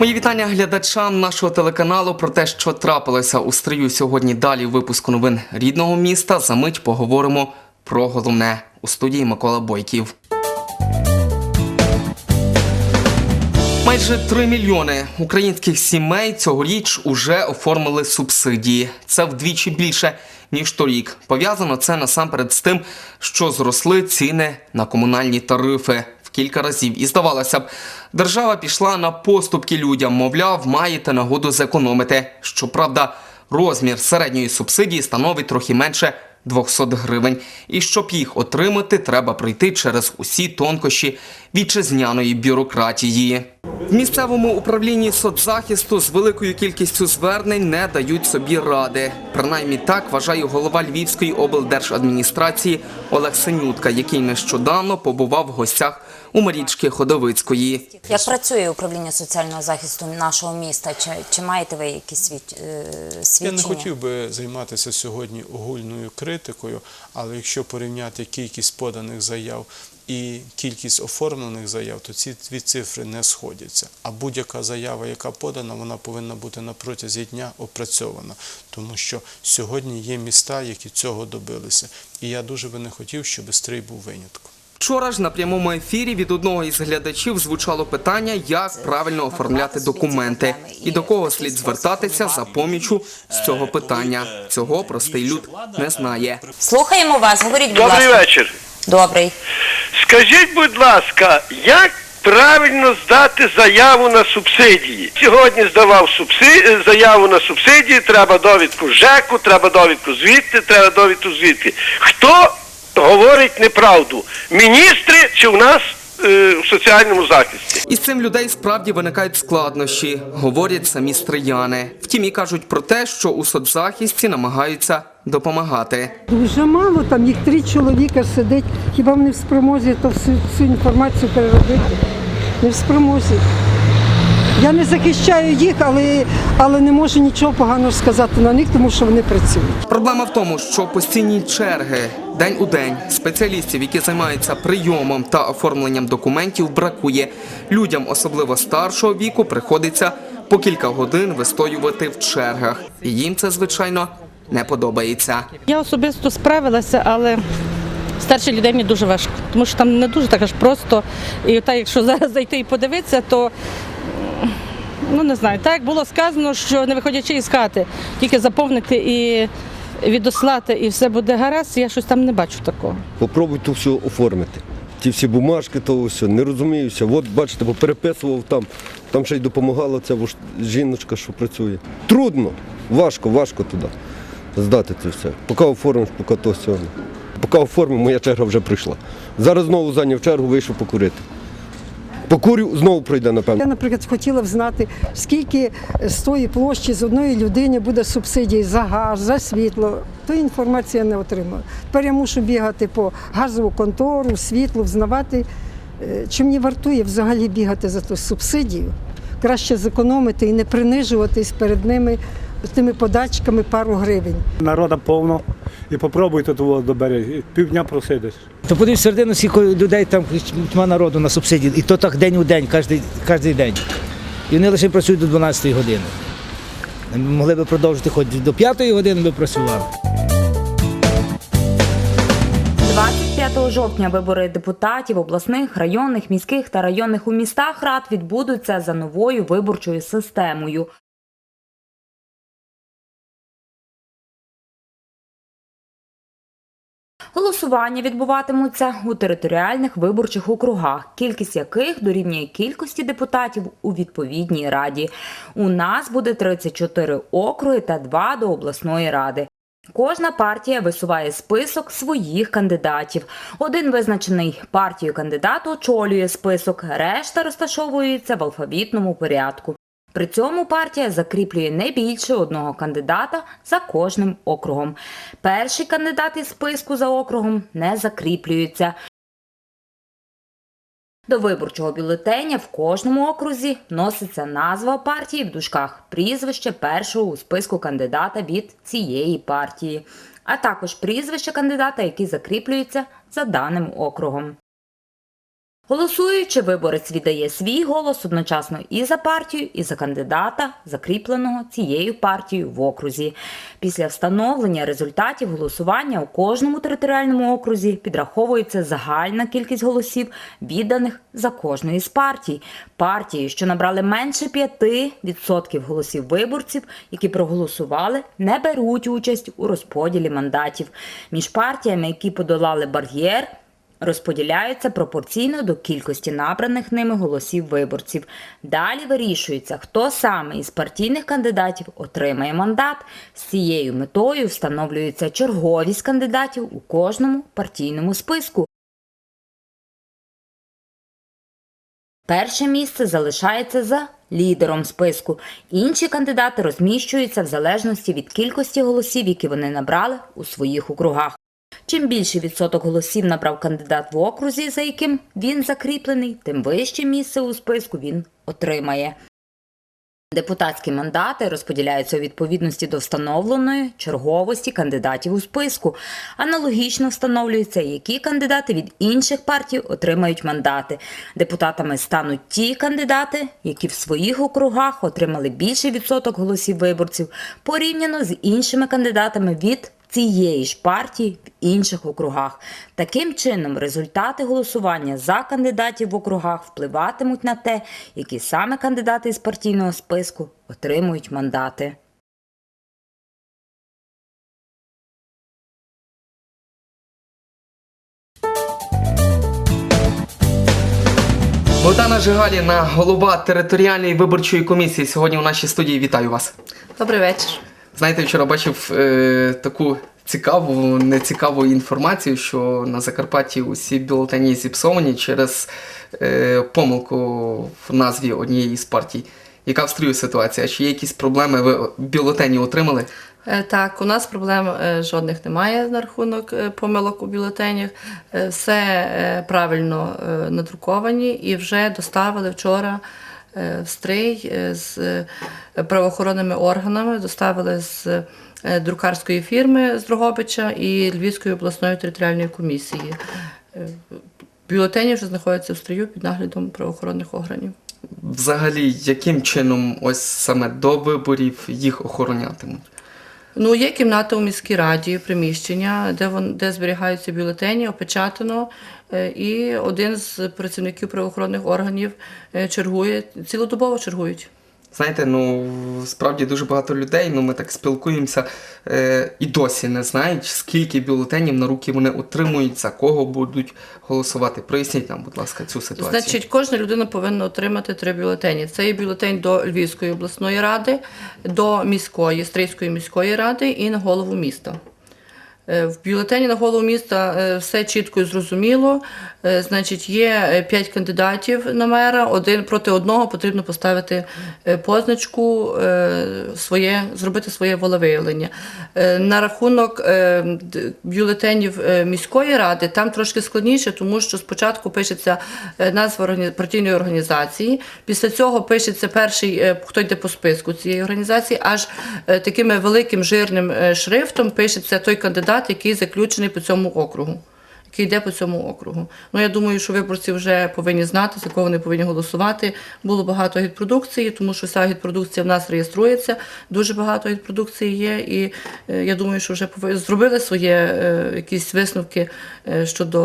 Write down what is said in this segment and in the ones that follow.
Мої вітання глядачам нашого телеканалу про те, що трапилося у стрию сьогодні. Далі випуску новин рідного міста. За мить поговоримо про головне у студії Микола Бойків. Майже 3 мільйони українських сімей цьогоріч уже оформили субсидії. Це вдвічі більше ніж торік. Пов'язано це насамперед з тим, що зросли ціни на комунальні тарифи кілька разів. І здавалося б, держава пішла на поступки людям, мовляв, маєте нагоду зекономити. Щоправда, розмір середньої субсидії становить трохи менше 200 гривень. І щоб їх отримати, треба пройти через усі тонкощі вітчизняної бюрократії. В місцевому управлінні соцзахисту з великою кількістю звернень не дають собі ради. Принаймні так вважає голова Львівської облдержадміністрації Олег Синютка, який нещодавно побував в гостях у Марічки Ходовицької. Як працює управління соціального захисту нашого міста? Чи, чи маєте ви якісь свід, е, Я не хотів би займатися сьогодні огульною критикою, але якщо порівняти кількість поданих заяв і кількість оформлених заяв, то ці дві цифри не сходяться. А будь-яка заява, яка подана, вона повинна бути на протязі дня опрацьована, тому що сьогодні є міста, які цього добилися. І я дуже би не хотів, щоб стрий був винятком. Вчора ж на прямому ефірі від одного із глядачів звучало питання, як правильно оформляти документи і до кого слід звертатися за помічю з цього питання. Цього простий люд не знає. Слухаємо вас, говоріть, будь Добрий вечір. Добрий. Скажіть, будь ласка, як правильно здати заяву на субсидії? Сьогодні здавав субсидії, заяву на субсидії, треба довідку ЖЕКу, треба довідку звідти, треба довідку звідти. Хто говорить неправду? Міністри чи в нас в соціальному захисті? Із цим людей справді виникають складнощі, говорять самі стрияни. Втім, і кажуть про те, що у соцзахисті намагаються допомагати. Дуже мало, там їх три чоловіка сидить. Хіба вони в спромозі то всю цю інформацію переробити? Не в спромозі. Я не захищаю їх, але, але не можу нічого поганого сказати на них, тому що вони працюють. Проблема в тому, що постійні черги день у день спеціалістів, які займаються прийомом та оформленням документів, бракує. Людям, особливо старшого віку, приходиться по кілька годин вистоювати в чергах. І їм це звичайно не подобається. Я особисто справилася, але старшій людей мені дуже важко, тому що там не дуже так аж просто. І так, якщо зараз зайти і подивитися, то ну не знаю, так було сказано, що не виходячи із хати, тільки заповнити і відослати, і все буде гаразд, я щось там не бачу такого. Попробуй то все оформити. Ті всі бумажки, то все, не розуміюся. От бачите, бо переписував там, там ще й допомагала ця жіночка, що працює. Трудно, важко, важко туди здати це все. Поки оформиш, поки то все. Поки оформив, моя черга вже прийшла. Зараз знову зайняв чергу, вийшов покурити. Покурю, знову пройде, напевно. Я, наприклад, хотіла б знати, скільки з тої площі з одної людини буде субсидій за газ, за світло. Тої інформації я не отримала. Тепер я мушу бігати по газову контору, світло, взнавати. Е, Чи мені вартує взагалі бігати за ту субсидію? Краще зекономити і не принижуватись перед ними тими подачками пару гривень. Народа повно. І попробуй тут во добери. Півдня просидиш. То подивись середину, скільки людей там тьма народу на субсидії. І то так день у день, кожен, кожен день. І вони лише працюють до 12 години. Могли б продовжити хоч до 5 години би працювали. 25 жовтня вибори депутатів обласних, районних, міських та районних у містах рад відбудуться за новою виборчою системою. Голосування відбуватимуться у територіальних виборчих округах, кількість яких дорівнює кількості депутатів у відповідній раді. У нас буде 34 округи та 2 до обласної ради. Кожна партія висуває список своїх кандидатів. Один визначений партією кандидат очолює список, решта розташовується в алфавітному порядку. При цьому партія закріплює не більше одного кандидата за кожним округом. Перший кандидат із списку за округом не закріплюється. До виборчого бюлетеня в кожному окрузі вноситься назва партії в дужках, прізвище першого у списку кандидата від цієї партії, а також прізвище кандидата, який закріплюється за даним округом. Голосуючи, виборець віддає свій голос одночасно і за партію, і за кандидата, закріпленого цією партією в окрузі. Після встановлення результатів голосування у кожному територіальному окрузі підраховується загальна кількість голосів, відданих за кожної з партій. Партії, що набрали менше 5% голосів виборців, які проголосували, не беруть участь у розподілі мандатів. Між партіями, які подолали бар'єр, розподіляються пропорційно до кількості набраних ними голосів виборців. Далі вирішується, хто саме із партійних кандидатів отримає мандат. З цією метою встановлюється черговість кандидатів у кожному партійному списку. Перше місце залишається за лідером списку. Інші кандидати розміщуються в залежності від кількості голосів, які вони набрали у своїх округах. Чим більший відсоток голосів набрав кандидат в окрузі, за яким він закріплений, тим вище місце у списку він отримає. Депутатські мандати розподіляються у відповідності до встановленої черговості кандидатів у списку. Аналогічно встановлюється, які кандидати від інших партій отримають мандати. Депутатами стануть ті кандидати, які в своїх округах отримали більший відсоток голосів виборців порівняно з іншими кандидатами від цієї ж партії в інших округах. Таким чином, результати голосування за кандидатів в округах впливатимуть на те, які саме кандидати із партійного списку отримують мандати. Богдана Жигаліна, голова територіальної виборчої комісії. Сьогодні у нашій студії вітаю вас. Добрий вечір. Знаєте, вчора бачив е, таку цікаву, нецікаву інформацію, що на Закарпатті усі бюлетені зіпсовані через е, помилку в назві однієї з партій. Яка в стрію ситуація? Чи є якісь проблеми? Ви бюлетені отримали? Е, Так, у нас проблем е, жодних немає на рахунок е, помилок у бюлетенях. Все правильно надруковані і вже доставили вчора стрий е, з е, правоохоронними органами, доставили з е, друкарської фірми з Дрогобича і Львівської обласної територіальної комісії. Е, Бюлетені вже знаходяться в стрію під наглядом правоохоронних органів. Взагалі, яким чином ось саме до виборів їх охоронятимуть? Ну, є кімната у міській раді, приміщення, де вон, де зберігаються бюлетені, опечатано, е, і один з працівників правоохоронних органів е, чергує, цілодобово чергують. Знаєте, ну справді дуже багато людей, ну ми так спілкуємося е, і досі не знають, скільки бюлетенів на руки вони отримують, за кого будуть голосувати. Проясніть нам, будь ласка, цю ситуацію. Значить, кожна людина повинна отримати три бюлетені. Це є бюлетень до Львівської обласної ради, до міської, Стрийської міської ради і на голову міста. Е, В бюлетені на голову міста е, все чітко і зрозуміло. Е, Значить, є п'ять кандидатів на мера, один проти одного потрібно поставити позначку, своє, зробити своє волевиявлення. На рахунок бюлетенів міської ради там трошки складніше, тому що спочатку пишеться назва партійної організації, після цього пишеться перший, хто йде по списку цієї організації, аж таким великим жирним шрифтом пишеться той кандидат, який заключений по цьому округу. Який йде по цьому округу. Ну я думаю, що виборці вже повинні знати, за кого вони повинні голосувати. Було багато гідпродукції, тому що вся гідпродукція в нас реєструється. Дуже багато гідпродукції є, і е, я думаю, що вже повинні зробили своє е, якісь висновки е, щодо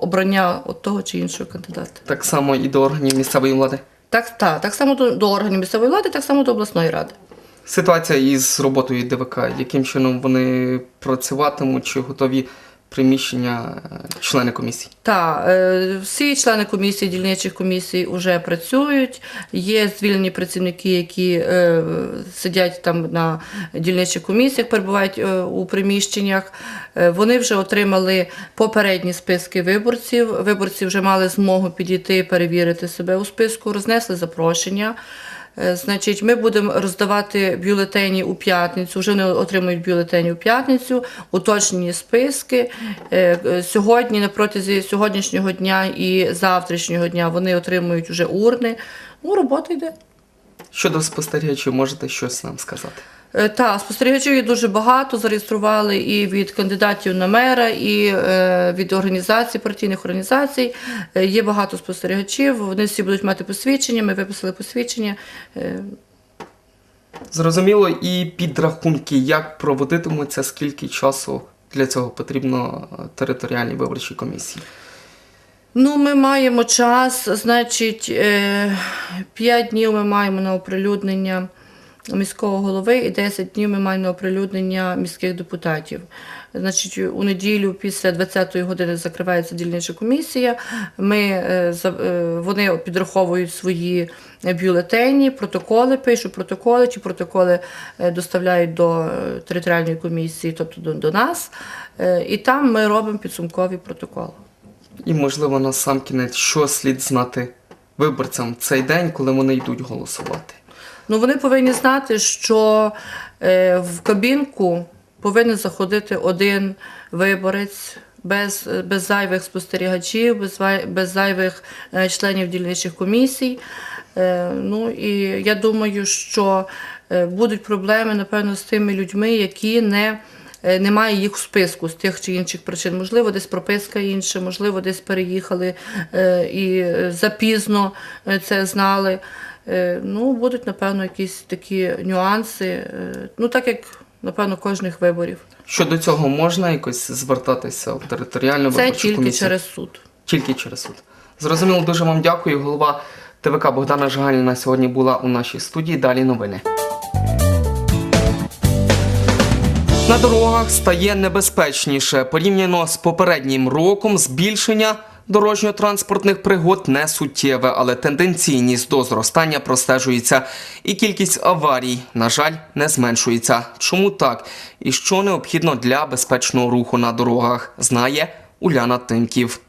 обрання от того чи іншого кандидата. Так само і до органів місцевої влади. Так, так, так само до, до органів місцевої влади, так само до обласної ради. Ситуація із роботою ДВК, яким чином вони працюватимуть, чи готові приміщення е, члени комісії? Так, е, всі члени комісії, дільничих комісій вже працюють. Є звільнені працівники, які е, сидять там на дільничих комісіях, перебувають у приміщеннях. Вони вже отримали попередні списки виборців. Виборці вже мали змогу підійти, перевірити себе у списку, рознесли запрошення. Е, Значить, ми будемо роздавати бюлетені у п'ятницю. Вже вони отримують бюлетені у п'ятницю, уточнені списки. Е, е, Сьогодні, на протязі сьогоднішнього дня і завтрашнього дня, вони отримують вже урни. Ну, робота йде. Щодо спостерігачів, можете щось нам сказати? Е, Та спостерігачів є дуже багато. Зареєстрували і від кандидатів на мера, і е, від організацій, партійних організацій. Е, Є багато спостерігачів. Вони всі будуть мати посвідчення. Ми виписали посвідчення. Зрозуміло, і підрахунки, як проводитимуться, скільки часу для цього потрібно територіальній виборчій комісії. Ну, ми маємо час, значить, 5 днів ми маємо на оприлюднення міського голови і 10 днів ми маємо оприлюднення міських депутатів. Значить, у неділю після 20-ї години закривається дільнича комісія. Ми, е, е, вони підраховують свої бюлетені, протоколи, пишуть протоколи, чи протоколи е, доставляють до територіальної комісії, тобто до, до нас. І там ми робимо підсумковий протокол. І, можливо, на сам кінець, що слід знати виборцям цей день, коли вони йдуть голосувати. Ну, вони повинні знати, що е, в кабінку повинен заходити один виборець без, без зайвих спостерігачів, без, без зайвих е, членів дільничих комісій. Е, ну і я думаю, що е, будуть проблеми, напевно, з тими людьми, які не. Немає їх в списку з тих чи інших причин. Можливо, десь прописка інша, можливо, десь переїхали е, і запізно це знали. Е, Ну, будуть, напевно, якісь такі нюанси. е, Ну, так як, напевно, кожних виборів. Щодо цього можна якось звертатися в територіальну Це виборчу тільки комісію? через суд. Тільки через суд. Зрозуміло, дуже вам дякую. Голова ТВК Богдана Жигаліна сьогодні була у нашій студії. Далі новини. На дорогах стає небезпечніше. Порівняно з попереднім роком збільшення дорожньо-транспортних пригод не суттєве, але тенденційність до зростання простежується. І кількість аварій, на жаль, не зменшується. Чому так? І що необхідно для безпечного руху на дорогах, знає Уляна Тимків.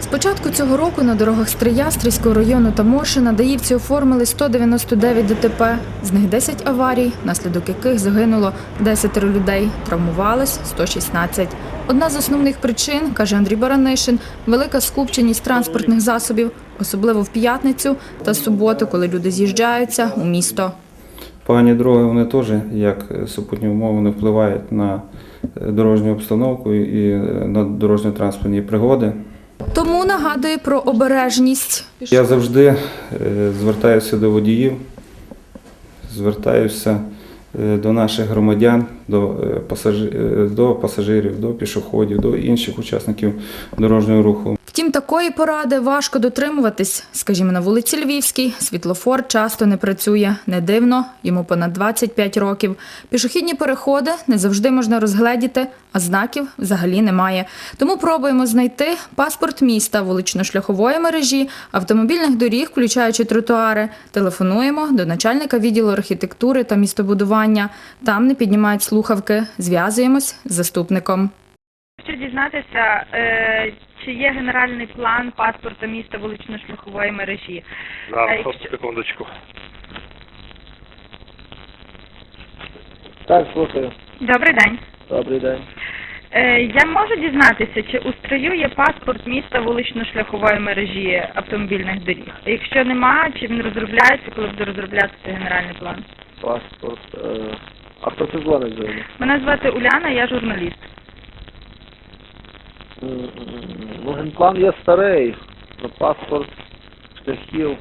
З початку цього року на дорогах Стриястрійського району та Моршина даївці оформили 199 ДТП. З них 10 аварій, внаслідок яких загинуло 10 людей, травмувалось 116. Одна з основних причин, каже Андрій Баранишин, велика скупченість транспортних засобів, особливо в п'ятницю та суботу, коли люди з'їжджаються у місто. Погані дороги вони теж, як супутні умови, вони впливають на дорожню обстановку і на дорожньо-транспортні пригоди. Тому нагадує про обережність. Я завжди е, звертаюся до водіїв, звертаюся е, до наших громадян, е, до пасажирів, до пішоходів, до інших учасників дорожнього руху. Втім, такої поради важко дотримуватись. Скажімо, на вулиці Львівській світлофор часто не працює. Не дивно, йому понад 25 років. Пішохідні переходи не завжди можна розгледіти, а знаків взагалі немає. Тому пробуємо знайти паспорт міста вулично-шляхової мережі, автомобільних доріг, включаючи тротуари. Телефонуємо до начальника відділу архітектури та містобудування. Там не піднімають слухавки. Зв'язуємось з заступником. Хочу дізнатися, е, чи є генеральний план паспорта міста вулично-шляхової мережі. Да, Е, стоп, секундочку. Так, слухаю. Добрий день. Добрий день. Е, я можу дізнатися, чи у строю є паспорт міста вулично-шляхової мережі автомобільних доріг? Якщо нема, чи він розробляється, коли буде розроблятися генеральний план? Паспорт. Е... А хто це дзвонить взагалі? Мене звати Уляна, я журналіст. Ну, генплан є старий. Про паспорт шляхів.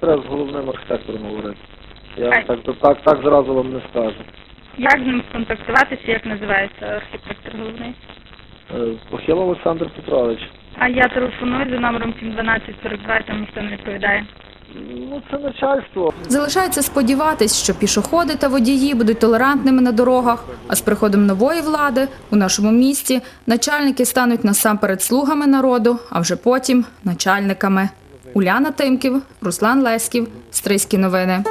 Треба з головним архітектором говорити. Я Ай. так, так, так зразу вам не скажу. Як з ним сконтактуватися, як називається архітектор головний? Е, Похилов Олександр Петрович. А я телефоную за номером 71242, там ніхто не відповідає. Ну, це начальство. Залишається сподіватись, що пішоходи та водії будуть толерантними на дорогах, а з приходом нової влади у нашому місті начальники стануть насамперед слугами народу, а вже потім начальниками. Уляна Тимків, Руслан Леськів, Стрийські новини.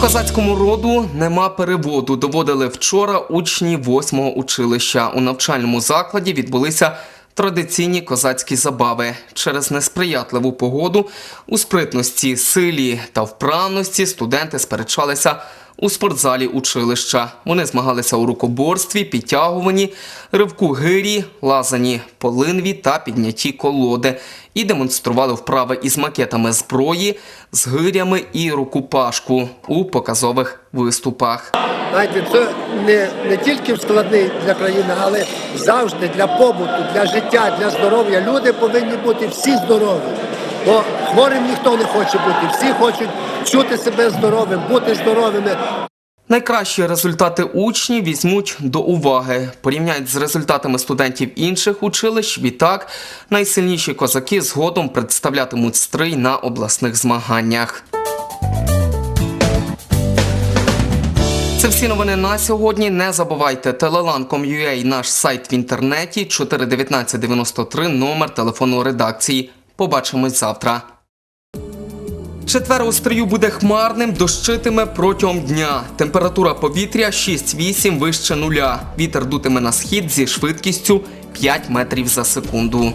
Козацькому роду нема переводу. Доводили вчора учні восьмого училища. У навчальному закладі відбулися традиційні козацькі забави. Через несприятливу погоду у спритності, силі та вправності студенти сперечалися у спортзалі училища. Вони змагалися у рукоборстві, підтягуванні, ривку гирі, лазанні по линві та піднятті колоди і демонстрували вправи із макетами зброї, з гирями і рукопашку у показових виступах. Знаєте, це не, не тільки складний для країни, але завжди для побуту, для життя, для здоров'я. Люди повинні бути всі здорові. Бо хворим ніхто не хоче бути. Всі хочуть чути себе здоровим, бути здоровими. Найкращі результати учнів візьмуть до уваги, порівняють з результатами студентів інших училищ. Відтак, найсильніші козаки згодом представлятимуть стрий на обласних змаганнях. Це всі новини на сьогодні. Не забувайте telelan.com.ua, наш сайт в інтернеті 41993, номер телефону редакції. Побачимось завтра. Четвер у стрію буде хмарним, дощитиме протягом дня. Температура повітря 6-8 вище нуля. Вітер дутиме на схід зі швидкістю 5 метрів за секунду.